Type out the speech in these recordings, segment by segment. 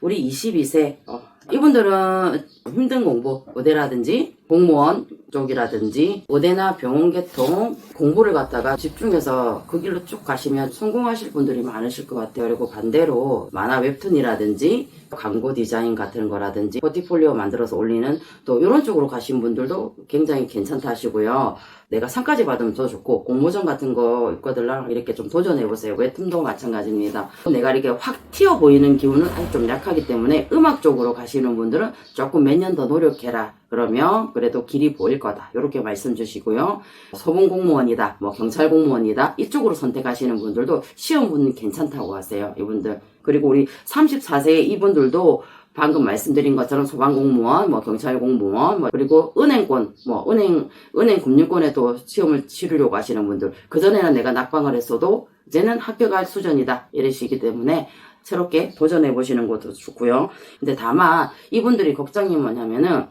우리 22세. 어, 이분들은 힘든 공부 의대라든지 공무원 쪽이라든지 의대나 병원 계통 공부를 갖다가 집중해서 그 길로 쭉 가시면 성공하실 분들이 많으실 것 같아요. 그리고 반대로 만화 웹툰이라든지 광고 디자인 같은 거라든지 포트폴리오 만들어서 올리는 또 이런 쪽으로 가신 분들도 굉장히 괜찮다 하시고요. 내가 상까지 받으면 더 좋고 공모전 같은 거 있거들랑 이렇게 좀 도전해 보세요. 웹툰도 마찬가지입니다. 내가 이렇게 확 튀어 보이는 기운은 좀 약하기 때문에 음악 쪽으로 가시는 분들은 조금 몇 년 더 노력해라. 그러면 그래도 길이 보일 거다. 이렇게 말씀 주시고요. 소방 공무원이다. 뭐 경찰 공무원이다. 이쪽으로 선택하시는 분들도 시험은 괜찮다고 하세요. 이분들. 그리고 우리 34세 이분들도 방금 말씀드린 것처럼 소방공무원, 뭐 경찰공무원, 뭐 그리고 은행권, 뭐 은행 은행 금융권에도 시험을 치르려고 하시는 분들 그 전에는 내가 낙방을 했어도 이제는 합격할 수준이다 이러시기 때문에 새롭게 도전해 보시는 것도 좋고요. 근데 다만 이분들이 걱정이 뭐냐면은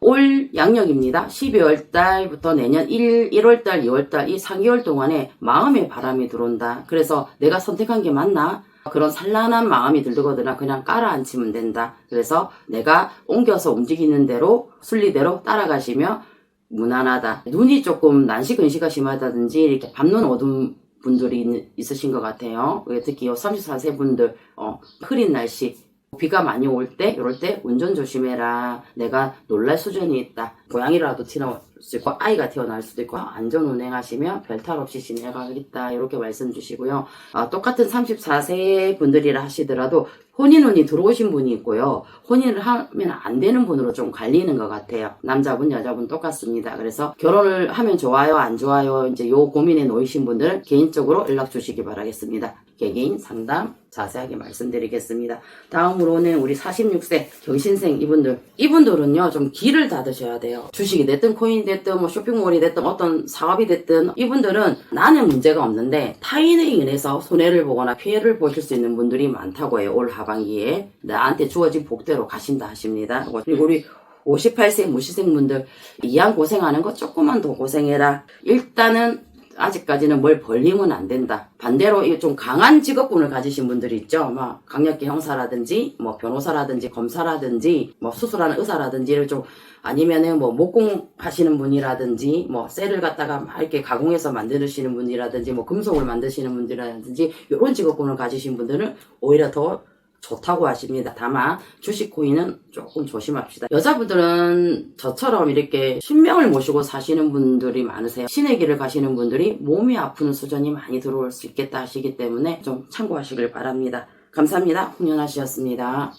올 양력입니다. 12월 달부터 내년 1, 1월 달, 2월 달 이 3개월 동안에 마음의 바람이 들어온다. 그래서 내가 선택한 게 맞나? 그런 산란한 마음이 들거나 그냥 깔아앉히면 된다. 그래서 내가 옮겨서 움직이는 대로 순리대로 따라가시면 무난하다. 눈이 조금 난시 근시가 심하다든지 이렇게 밤눈 어두운 분들이 있- 있으신 것 같아요. 왜 특히 요 34세 분들 어, 흐린 날씨 비가 많이 올 때, 이럴 때 운전 조심해라. 내가 놀랄 수준이 있다. 고양이라도 튀어나올 수 있고, 아이가 튀어나올 수도 있고, 안전 운행하시면 별탈 없이 진행하겠다. 이렇게 말씀 주시고요. 아, 똑같은 34세 분들이라 하시더라도 혼인운이 들어오신 분이 있고요. 혼인을 하면 안 되는 분으로 좀 갈리는 것 같아요. 남자분, 여자분 똑같습니다. 그래서 결혼을 하면 좋아요, 안 좋아요, 이제 요 고민에 놓이신 분들은 개인적으로 연락 주시기 바라겠습니다. 개개인 상담 자세하게 말씀드리겠습니다. 다음으로는 우리 46세 경신생 이분들. 이분들은요, 좀 길을 닫으셔야 돼요. 주식이 됐든 코인이 됐든 뭐 쇼핑몰이 됐든 어떤 사업이 됐든 이분들은 나는 문제가 없는데 타인에 인해서 손해를 보거나 피해를 보실 수 있는 분들이 많다고 해요. 올 하반기에. 나한테 주어진 복대로 가신다 하십니다. 그리고 우리 58세 무시생분들 이왕 고생하는 거 조금만 더 고생해라. 일단은 아직까지는 뭘 벌리면 안 된다. 반대로 이좀 강한 직업군을 가지신 분들이 있죠. 막 강력계 형사라든지 뭐 변호사라든지 검사라든지 뭐 수술하는 의사라든지를 좀 아니면은 뭐 목공 하시는 분이라든지 뭐 셀을 갖다가 막 이렇게 가공해서 만드시는 분이라든지 뭐 금속을 만드시는 분이라든지 이런 직업군을 가지신 분들은 오히려 더 좋다고 하십니다. 다만 주식 코인은 조금 조심합시다. 여자분들은 저처럼 이렇게 신명을 모시고 사시는 분들이 많으세요. 신의 길을 가시는 분들이 몸이 아픈 수준이 많이 들어올 수 있겠다 하시기 때문에 좀 참고하시길 바랍니다. 감사합니다. 훈련하시였습니다.